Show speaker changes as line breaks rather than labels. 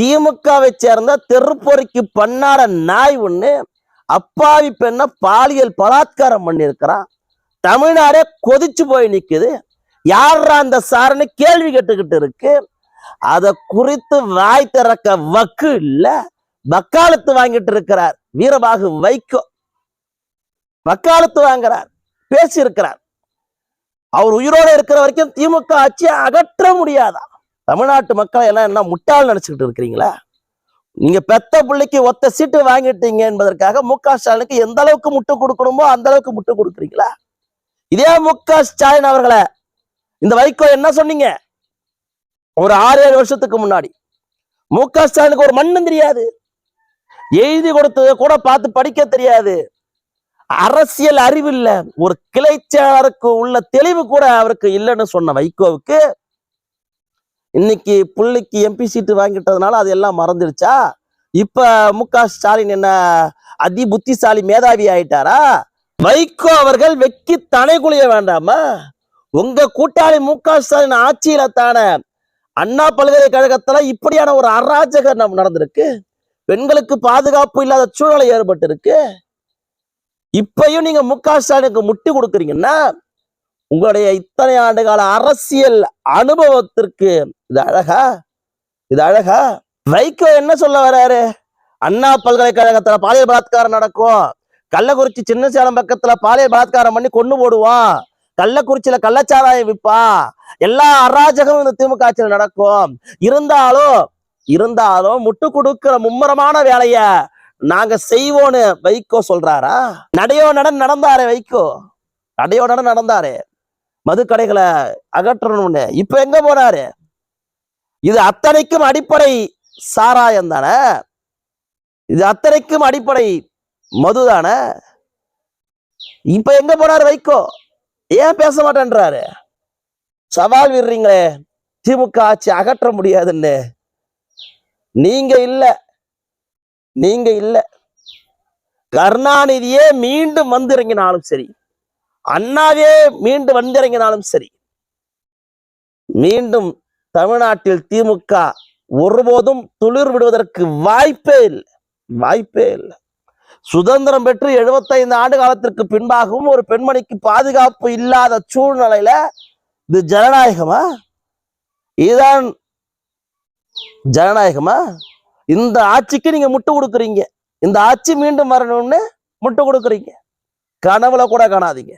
திமுகவை சேர்ந்த தெருப்பொறிக்கு பண்ணாட நாய் ஒண்ணு அப்பாவி பெண்ணை பாலியல் பலாத்காரம் பண்ணியிருக்கிறான் தமிழ்நாடே கொதிச்சு போய் நிக்குது. யாரா அந்த சாருன்னு கேள்வி கேட்டுக்கிட்டு இருக்கு. அத குறித்து வாய் திறக்க வக்கு இல்ல. வக்காலத்து வாங்கிட்டு இருக்கிறார் வீரபாகு வைக்கோ வக்காலத்து வாங்குறார் பேசியிருக்கிறார். அவர் உயிரோட இருக்கிற வரைக்கும் திமுக ஆட்சியை அகற்ற முடியாதா? தமிழ்நாட்டு மக்களை எல்லாம் என்ன முட்டாள் நினைச்சுக்கிட்டு இருக்கிறீங்களா? நீங்க பெத்த பிள்ளைக்கு ஒத்த சீட்டு வாங்கிட்டீங்க என்பதற்காக மு க ஸ்டாலினுக்கு எந்த அளவுக்கு முட்டு கொடுக்கணுமோ அந்த அளவுக்கு முட்டு கொடுக்குறீங்களா? இதே மு க ஸ்டாலின் அவர்களை இந்த வைகோ என்ன சொன்னீங்க? ஒரு ஆறு ஏழு வருஷத்துக்கு முன்னாடி. மு க ஸ்டாலினுக்கு ஒரு மண்ணும் தெரியாது. எழுதி கொடுத்ததை கூட பார்த்து படிக்க தெரியாது. அரசியல் அறிவு இல்ல ஒரு கிளைச்சாளருக்கு உள்ள தெளிவு கூட அவருக்கு இல்லைன்னு சொன்ன வைகோவுக்கு இன்னைக்கு புள்ளிக்கு எம்பி சீட்டு வாங்கிட்டதுனால அது எல்லாம் மறந்துடுச்சா இப்ப மு க ஸ்டாலின் என்ன அதி புத்திசாலி மேதாவி ஆயிட்டாரா? வைகோ அவர்கள் வெக்கி தனை குளிய வேண்டாமா? உங்க கூட்டாளி மு க ஸ்டாலின் ஆட்சியில தானே அண்ணா பல்கலைக்கழகத்துல இப்படியான ஒரு அராஜகம் நடந்திருக்கு. பெண்களுக்கு பாதுகாப்பு இல்லாத சூழ்நிலை ஏற்பட்டு இருக்கு இப்பயும் நீங்க மு க ஸ்டாலினுக்கு முட்டி கொடுக்குறீங்கன்னா உங்களுடைய இத்தனை ஆண்டு கால அரசியல் அனுபவத்திற்கு இது அழகா? இது அழகா? வைகோ என்ன சொல்ல வராரு? அண்ணா பல்கலைக்கழகத்துல பாலியல் பலாத்காரம் நடக்கும். கள்ளக்குறிச்சி சின்ன சேலம் பக்கத்துல பாலியல் பலாத்காரம் பண்ணி கொண்டு போடுவான் கள்ளக்குறிச்சியில கள்ளச்சாராயம் விற்பான் எல்லா அராஜகமும் இந்த திமுக ஆட்சியில் நடக்கும். இருந்தாலும் இருந்தாலும் முட்டு கொடுக்கிற மும்முரமான வேலைய நாங்க செய்வோன்னு வைகோ சொல்றாரா? நடையோ நடன் நடந்தாரு வைகோ. நடையோ நடன் நடந்தாரு. மது கடைகளை அகற்றணும்னு. இப்ப எங்க போனாரு? இது அத்தனைக்கும் அடிப்படை சாராயம் தானே? இது அத்தனைக்கும் அடிப்படை மது தானே? இப்ப எங்க போனாரு வைகோ? ஏன் பேச மாட்டேன்றாரு? சவால் விடுறீங்களே. திமுக ஆட்சி அகற்ற முடியாதுன்னு. நீங்க இல்ல. நீங்க இல்ல. கருணாநிதியே மீண்டும் வந்திறங்கினாலும் சரி. அண்ணாவே மீண்டும் வந்திறங்கினாலும் சரி. மீண்டும் தமிழ்நாட்டில் திமுக ஒருபோதும் துளிர் விடுவதற்கு வாய்ப்பே இல்லை. வாய்ப்பே இல்லை. சுதந்திரம் பெற்று 75 ஆண்டு காலத்திற்கு பின்பாகவும் ஒரு பெண்மணிக்கு பாதுகாப்பு இல்லாத சூழ்நிலையில இது ஜனநாயகமா? இதுதான் ஜனநாயகமா? இந்த ஆட்சிக்கு நீங்க முட்டு கொடுக்குறீங்க. இந்த ஆட்சி மீண்டும் வரணும்னு முட்டு கொடுக்குறீங்க. கனவுல கூட காணாதீங்க.